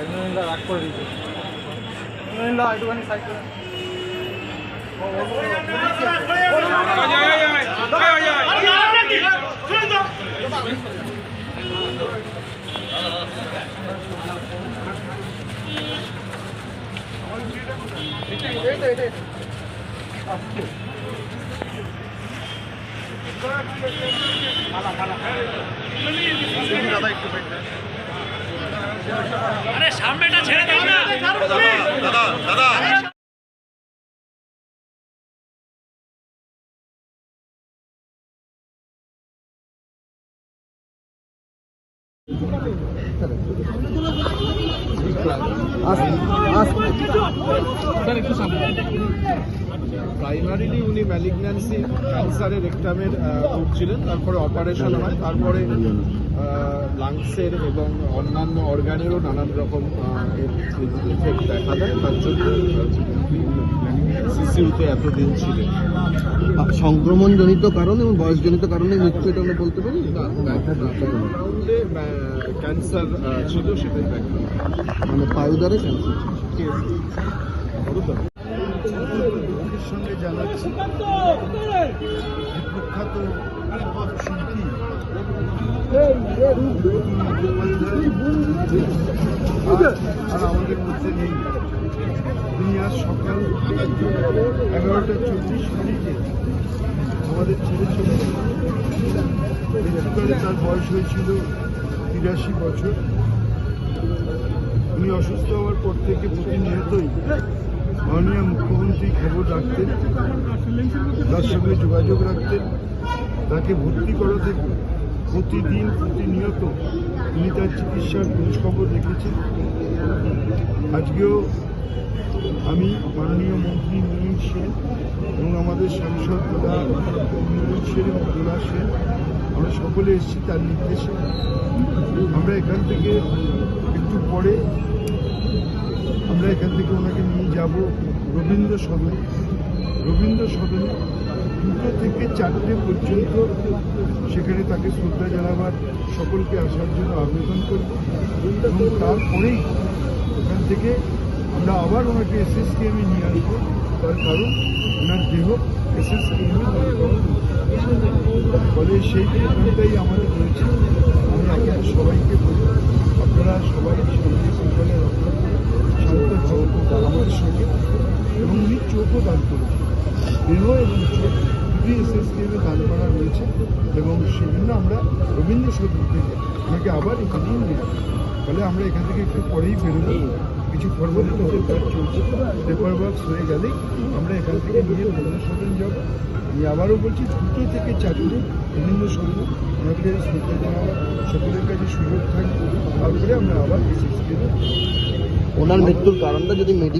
ইন্দ্রনীলা রাগ করে দিচ্ছে ইন্দ্রনীলা একটুখানি একটু আরে সামনেটা ছেড়ে দাও না। দাদা দাদা। প্রাইমারিলি উনি ম্যালিগন্যান্সি ক্যান্সারের রেকটামের ভুগছিলেন তারপরে অপারেশন হয় তারপরে লাংসের এবং অন্যান্য অর্গানেরও নানান রকম এফেক্ট দেখা দেয়। তার জন্য সিসিউতে এতদিন ছিলেন। সংক্রমণজনিত কারণ এবং বয়সজনিত কারণে মৃত্যু এটা আমরা বলতে পারি? ক্যান্সার ছিল সেটাই মানে পায়ুদারে ক্যান্সার সঙ্গে জানাচ্ছি প্রখ্যাত শিল্পী আর আমাদের মধ্যে নেই তিনি আজ সকাল এগারোটা চব্বিশ মিনিটে আমাদের তার বয়স হয়েছিল তিরাশি বছর। উনি অসুস্থ হওয়ার পর থেকে প্রতিনিয়তই মাননীয় মুখ্যমন্ত্রী খবর রাখতেন তার সঙ্গে যোগাযোগ রাখতেন তাকে ভর্তি করা থেকে প্রতিদিন প্রতিনিয়ত তিনি তার চিকিৎসার খোঁজখবর রেখেছেন আজকেও আমি মাননীয় মন্ত্রী নীল সেন এবং আমাদের সাংসদ দাদা নীল সেন এবং দোলা সেন, আমরা সকলে এসেছি তার নির্দেশে। আমরা এখান থেকে একটু পরে আমরা এখান থেকে ওনাকে নিয়ে যাব রবীন্দ্র সদনে। রবীন্দ্র সদনে দুটো থেকে চারটে পর্যন্ত সেখানে তাকে শ্রদ্ধা জানাবার সকলকে আসার জন্য আবেদন করব এবং তারপরেই ওখান থেকে আমরা আবার ওনাকে এসএস কেমে নিয়ে আসব। তার কারণ ওনার দেহ এসএস কেমে ফলে সেই প্রোগ্রামটাই আমাদের রয়েছে। আমি আপনাদের সবাইকে বলি, আপনারা সবাই শৃঙ্খলা রক্ষা শান্ত আমাদের সঙ্গে এবং উনি চোখও দান করেছেন দেহ এবং চোখ দুটি এসএস কেমে দান করা রয়েছে এবং সেজন্য আমরা রবীন্দ্র সদন থেকে ওনাকে আবার এখানেই নিয়ে। ফলে আমরা এখান থেকে একটু পরেই বেরোবো। কিছু ফর্মালিটিসের কাজ চলছে। পেপার ওয়ার্কস হয়ে গেলেই আমরা এখান থেকে নিয়ে রবীন্দ্র সদন যাব। আমি আবারও বলছি, দুটো থেকে চারটে রবীন্দ্র সদন ওনাকে শ্রদ্ধা জানাবার সকলের কাছে সুযোগ থাকবে। তারপরে আমরা আবার এসএস ওনার মৃত্যুর কারণটা যদি মেডিকেল